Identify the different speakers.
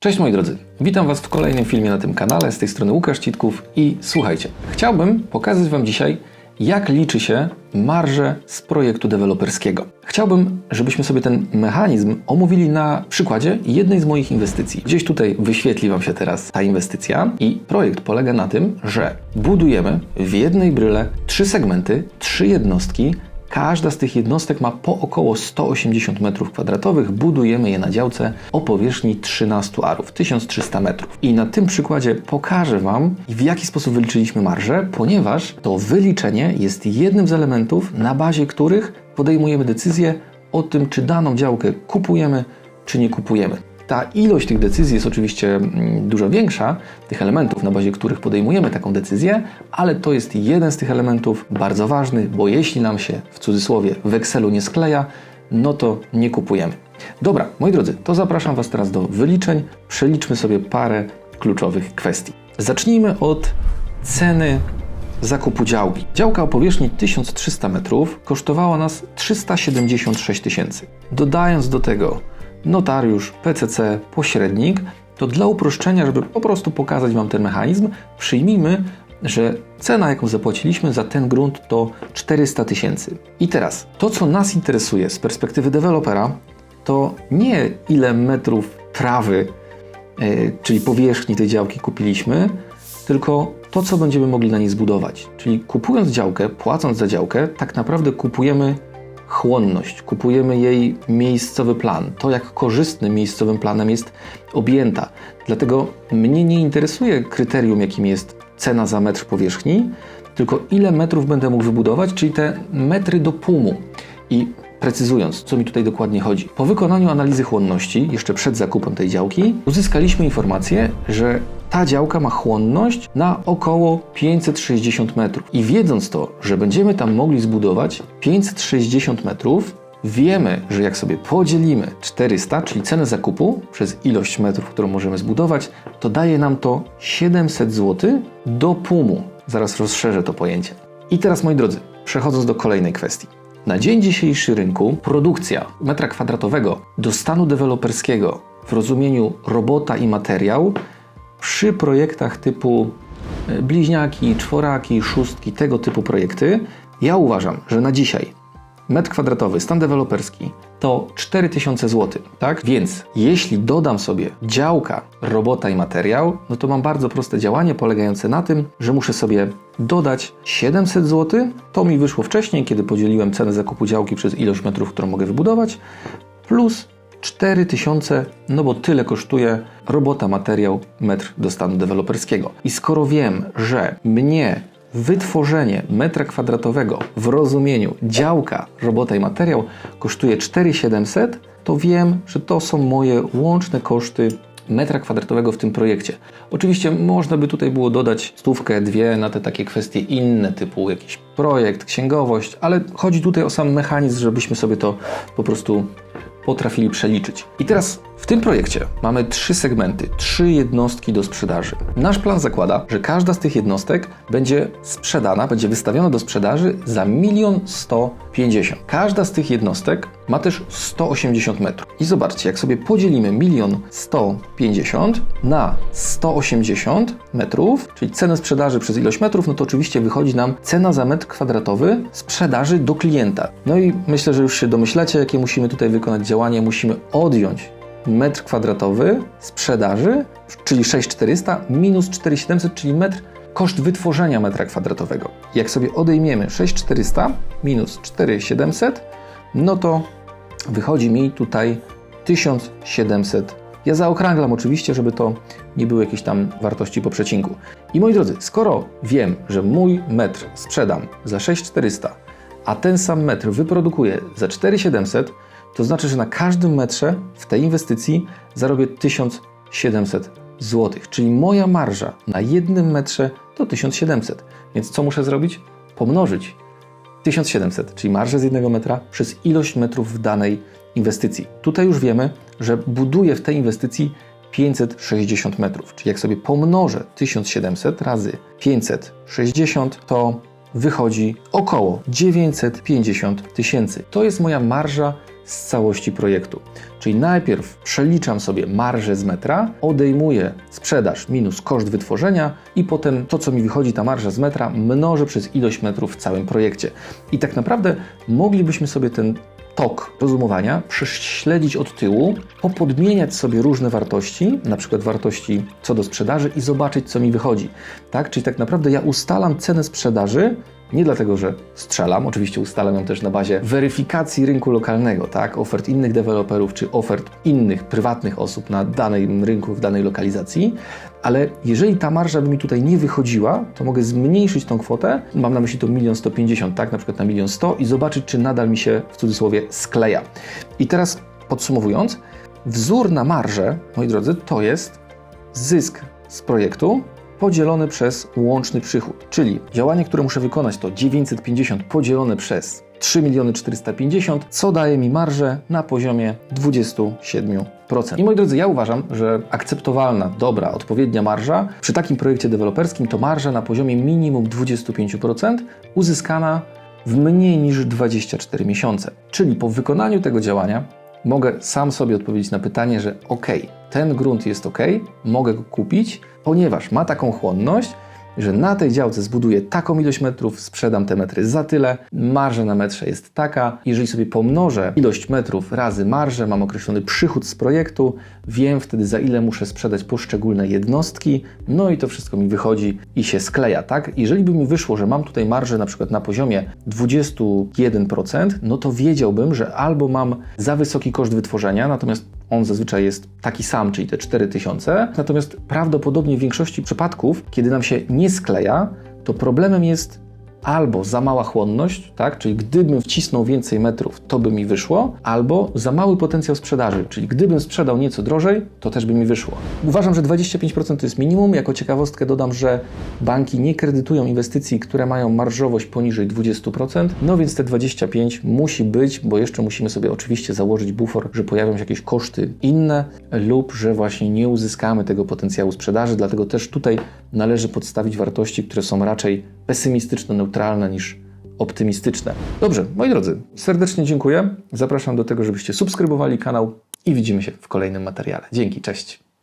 Speaker 1: Cześć moi drodzy, witam Was w kolejnym filmie na tym kanale, z tej strony Łukasz Citków i słuchajcie, chciałbym pokazać Wam dzisiaj, jak liczy się marże z projektu deweloperskiego. Chciałbym, żebyśmy sobie ten mechanizm omówili na przykładzie jednej z moich inwestycji. Gdzieś tutaj wyświetli Wam się teraz ta inwestycja i projekt polega na tym, że budujemy w jednej bryle trzy segmenty, trzy jednostki, Każda z tych jednostek ma po około 180 m2. Budujemy je na działce o powierzchni 13 arów, 1300 metrów. I na tym przykładzie pokażę Wam, w jaki sposób wyliczyliśmy marżę, ponieważ to wyliczenie jest jednym z elementów, na bazie których podejmujemy decyzję o tym, czy daną działkę kupujemy, czy nie kupujemy. Ta ilość tych decyzji jest oczywiście mm, dużo większa, tych elementów, na bazie których podejmujemy taką decyzję, ale to jest jeden z tych elementów bardzo ważny, bo jeśli nam się w cudzysłowie w Excelu nie skleja, no to nie kupujemy. Dobra, moi drodzy, to zapraszam Was teraz do wyliczeń. Przeliczmy sobie parę kluczowych kwestii. Zacznijmy od ceny zakupu działki. Działka o powierzchni 1300 metrów kosztowała nas 376 tysięcy. Dodając do tego notariusz, PCC, pośrednik, to dla uproszczenia, żeby po prostu pokazać Wam ten mechanizm, przyjmijmy, że cena, jaką zapłaciliśmy za ten grunt, to 400 tysięcy. I teraz, to co nas interesuje z perspektywy dewelopera, to nie ile metrów trawy, yy, czyli powierzchni tej działki kupiliśmy, tylko to, co będziemy mogli na niej zbudować. Czyli kupując działkę, płacąc za działkę, tak naprawdę kupujemy chłonność, kupujemy jej miejscowy plan, to jak korzystnym miejscowym planem jest objęta. Dlatego mnie nie interesuje kryterium, jakim jest cena za metr powierzchni, tylko ile metrów będę mógł wybudować, czyli te metry do pumu. I precyzując, co mi tutaj dokładnie chodzi. Po wykonaniu analizy chłonności, jeszcze przed zakupem tej działki, uzyskaliśmy informację, że ta działka ma chłonność na około 560 metrów. I wiedząc to, że będziemy tam mogli zbudować 560 metrów, wiemy, że jak sobie podzielimy 400, czyli cenę zakupu, przez ilość metrów, którą możemy zbudować, to daje nam to 700 zł do pumu. Zaraz rozszerzę to pojęcie. I teraz, moi drodzy, przechodząc do kolejnej kwestii. Na dzień dzisiejszy rynku produkcja metra kwadratowego do stanu deweloperskiego w rozumieniu robota i materiał przy projektach typu e, bliźniaki, czworaki, szóstki, tego typu projekty, ja uważam, że na dzisiaj metr kwadratowy, stan deweloperski to 4000 zł, tak? Więc jeśli dodam sobie działka, robota i materiał, no to mam bardzo proste działanie polegające na tym, że muszę sobie dodać 700 zł, to mi wyszło wcześniej, kiedy podzieliłem cenę zakupu działki przez ilość metrów, którą mogę wybudować, plus 4000, no bo tyle kosztuje robota, materiał, metr do stanu deweloperskiego. I skoro wiem, że mnie wytworzenie metra kwadratowego w rozumieniu działka, robota i materiał kosztuje 4700, to wiem, że to są moje łączne koszty metra kwadratowego w tym projekcie. Oczywiście można by tutaj było dodać stówkę, dwie na te takie kwestie inne, typu jakiś projekt, księgowość, ale chodzi tutaj o sam mechanizm, żebyśmy sobie to po prostu potrafili przeliczyć. I teraz w tym projekcie mamy trzy segmenty, trzy jednostki do sprzedaży. Nasz plan zakłada, że każda z tych jednostek będzie sprzedana, będzie wystawiona do sprzedaży za milion sto pięćdziesiąt. Każda z tych jednostek ma też 180 metrów. I zobaczcie, jak sobie podzielimy milion sto pięćdziesiąt na 180 metrów, czyli cenę sprzedaży przez ilość metrów, no to oczywiście wychodzi nam cena za metr kwadratowy sprzedaży do klienta. No i myślę, że już się domyślacie, jakie musimy tutaj wykonać działanie. Musimy odjąć metr kwadratowy sprzedaży, czyli 6400 minus 4700, czyli metr koszt wytworzenia metra kwadratowego. Jak sobie odejmiemy 6400 minus 4700, no to wychodzi mi tutaj 1700. Ja zaokrąglam oczywiście, żeby to nie były jakieś tam wartości po przecinku. I moi drodzy, skoro wiem, że mój metr sprzedam za 6400, a ten sam metr wyprodukuję za 4700, to znaczy, że na każdym metrze w tej inwestycji zarobię 1700 zł. Czyli moja marża na jednym metrze to 1700. Więc co muszę zrobić? Pomnożyć 1700, czyli marżę z jednego metra przez ilość metrów w danej inwestycji. Tutaj już wiemy, że buduję w tej inwestycji 560 metrów. Czyli jak sobie pomnożę 1700 razy 560, to wychodzi około 950 tysięcy. To jest moja marża z całości projektu. Czyli najpierw przeliczam sobie marżę z metra, odejmuję sprzedaż minus koszt wytworzenia i potem to, co mi wychodzi ta marża z metra, mnożę przez ilość metrów w całym projekcie. I tak naprawdę moglibyśmy sobie ten tok rozumowania prześledzić od tyłu, popodmieniać sobie różne wartości, na przykład wartości co do sprzedaży i zobaczyć, co mi wychodzi. Tak? Czyli tak naprawdę ja ustalam cenę sprzedaży nie dlatego, że strzelam, oczywiście ustalam ją też na bazie weryfikacji rynku lokalnego, tak, ofert innych deweloperów czy ofert innych prywatnych osób na danym rynku, w danej lokalizacji, ale jeżeli ta marża by mi tutaj nie wychodziła, to mogę zmniejszyć tą kwotę, mam na myśli to 1 150 tak, na przykład na 1 100 i zobaczyć, czy nadal mi się w cudzysłowie skleja. I teraz podsumowując, wzór na marżę, moi drodzy, to jest zysk z projektu podzielony przez łączny przychód. Czyli działanie, które muszę wykonać to 950 podzielone przez 3 miliony 450, co daje mi marżę na poziomie 27%. I moi drodzy, ja uważam, że akceptowalna, dobra, odpowiednia marża przy takim projekcie deweloperskim to marża na poziomie minimum 25% uzyskana w mniej niż 24 miesiące. Czyli po wykonaniu tego działania mogę sam sobie odpowiedzieć na pytanie, że ok, ten grunt jest ok, mogę go kupić, ponieważ ma taką chłonność, że na tej działce zbuduję taką ilość metrów, sprzedam te metry za tyle, marża na metrze jest taka. Jeżeli sobie pomnożę ilość metrów razy marżę, mam określony przychód z projektu, wiem wtedy za ile muszę sprzedać poszczególne jednostki, no i to wszystko mi wychodzi i się skleja, tak? Jeżeli by mi wyszło, że mam tutaj marżę na przykład na poziomie 21%, no to wiedziałbym, że albo mam za wysoki koszt wytworzenia, natomiast on zazwyczaj jest taki sam, czyli te 4000. Natomiast prawdopodobnie w większości przypadków, kiedy nam się nie skleja, to problemem jest albo za mała chłonność, tak? czyli gdybym wcisnął więcej metrów, to by mi wyszło, albo za mały potencjał sprzedaży, czyli gdybym sprzedał nieco drożej, to też by mi wyszło. Uważam, że 25% to jest minimum. Jako ciekawostkę dodam, że banki nie kredytują inwestycji, które mają marżowość poniżej 20%, no więc te 25 musi być, bo jeszcze musimy sobie oczywiście założyć bufor, że pojawią się jakieś koszty inne lub że właśnie nie uzyskamy tego potencjału sprzedaży, dlatego też tutaj należy podstawić wartości, które są raczej pesymistyczne, neutralne niż optymistyczne. Dobrze, moi drodzy, serdecznie dziękuję. Zapraszam do tego, żebyście subskrybowali kanał i widzimy się w kolejnym materiale. Dzięki, cześć.